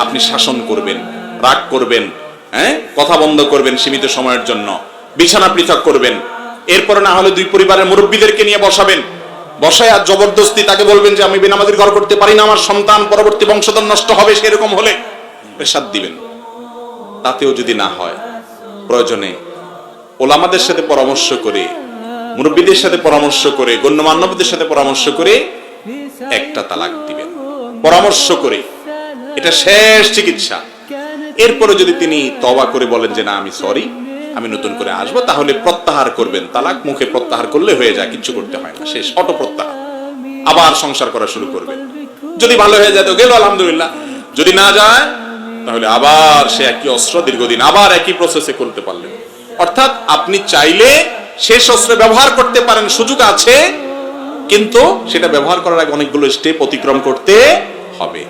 আপনি শাসন করবেন, রাগ করবেন হ্যাঁ? কথা বন্ধ করবেন সীমিত সময়ের জন্য। বিছানা পৃথক করবেন। এরপরে না হলে দুই পরিবারের মুরব্বীদেরকে নিয়ে বসাবেন। বসায় আর জবরদস্তি তাকে বলবেন যে, আমি বেনামাজির ঘর করতে পারি না, আমার সন্তান পরবর্তী বংশধর নষ্ট হবে সেরকম হলে। প্রেসাদ দিবেন। তাতেও যদি না হয়, প্রয়োজনে ওলামাদের সাথে পরামর্শ করে মুরব্বীদের সাথে পরামর্শ করে গণ্যমান্যবদের সাথে পরামর্শ করে একটা তালাক দিবেন। পরামর্শ করে। এটা শেষ চিকিৎসা। এরপরে যদি তিনি তবা করে বলেন যে, না, আমি সরি, আমি নতুন করে আসব, তাহলে প্রত্যাহার করবেন। তালাক মুখে প্রত্যাহার করলে হয়ে যায়, কিচ্ছু করতে হয় না। শেষ, অটো প্রত্যাহার। আবার সংসার করা শুরু করবেন। যদি ভালো হয়ে যায় তো গেল, আলহামদুলিল্লাহ। যদি না যায়, তাহলে আবার সে একই অস্ত্র দীর্ঘদিন আবার একই প্রসেসে করতে পারলেন। অর্থাৎ আপনি চাইলে শেষ অস্ত্র ব্যবহার করতে পারেন, সুযোগ আছে, কিন্তু সেটা ব্যবহার করার আগে অনেকগুলো স্টেপ অতিক্রম করতে হবে।